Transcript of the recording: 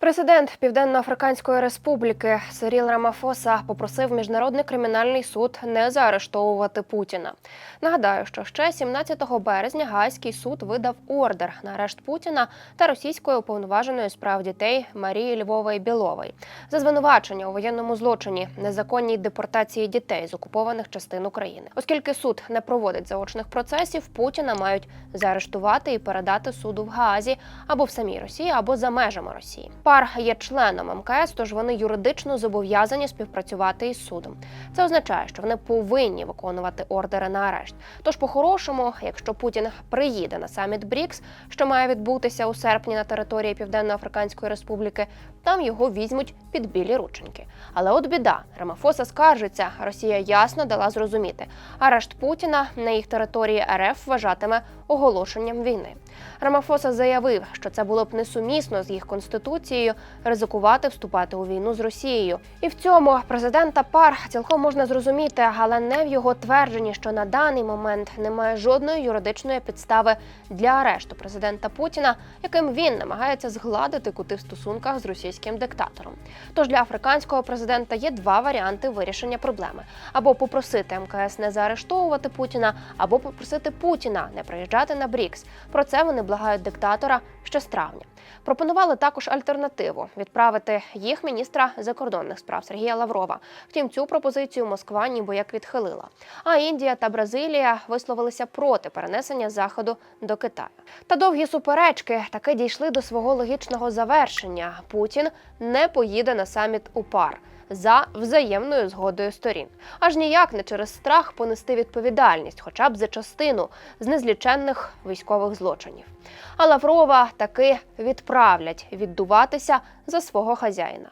Президент Південно-Африканської Республіки Сиріл Рамафоса попросив міжнародний кримінальний суд не заарештовувати Путіна. Нагадаю, що ще 17 березня Гаазький суд видав ордер на арешт Путіна та російської уповноваженої з прав дітей Марії Львової Білової за звинувачення у воєнному злочині незаконній депортації дітей з окупованих частин України. Оскільки суд не проводить заочних процесів, Путіна мають заарештувати і передати суду в Гаазі або в самій Росії, або за межами Росії. Пар є членом МКС, тож вони юридично зобов'язані співпрацювати із судом. Це означає, що вони повинні виконувати ордери на арешт. Тож, по-хорошому, якщо Путін приїде на саміт БРІКС, що має відбутися у серпні на території Південно-Африканської Республіки, там його візьмуть під білі рученьки. Але от біда, Рамафоса скаржиться. Росія ясно дала зрозуміти, арешт Путіна на їх території РФ вважатиме оголошенням війни. Рамафоса заявив, що це було б несумісно з їх конституцією ризикувати вступати у війну з Росією. І в цьому президента пар цілком можна зрозуміти, але не в його твердженні, що на даний момент немає жодної юридичної підстави для арешту президента Путіна, яким він намагається згладити кути в стосунках з російським диктатором. Тож для африканського президента є два варіанти вирішення проблеми: або попросити МКС не заарештовувати Путіна, або попросити Путіна не приїжджати на БРІКС. Про це вони благають диктатора ще з травня. Пропонували також альтернативу відправити їх міністра закордонних справ Сергія Лаврова. Втім, цю пропозицію Москва ніби як відхилила. А Індія та Бразилія висловилися проти перенесення заходу до Китаю. Та довгі суперечки таки дійшли до свого логічного завершення. Путін не поїде на саміт у пар. За взаємною згодою сторін, аж ніяк не через страх понести відповідальність, хоча б за частину з незліченних військових злочинів. А Лаврова таки відправлять віддуватися за свого хазяїна.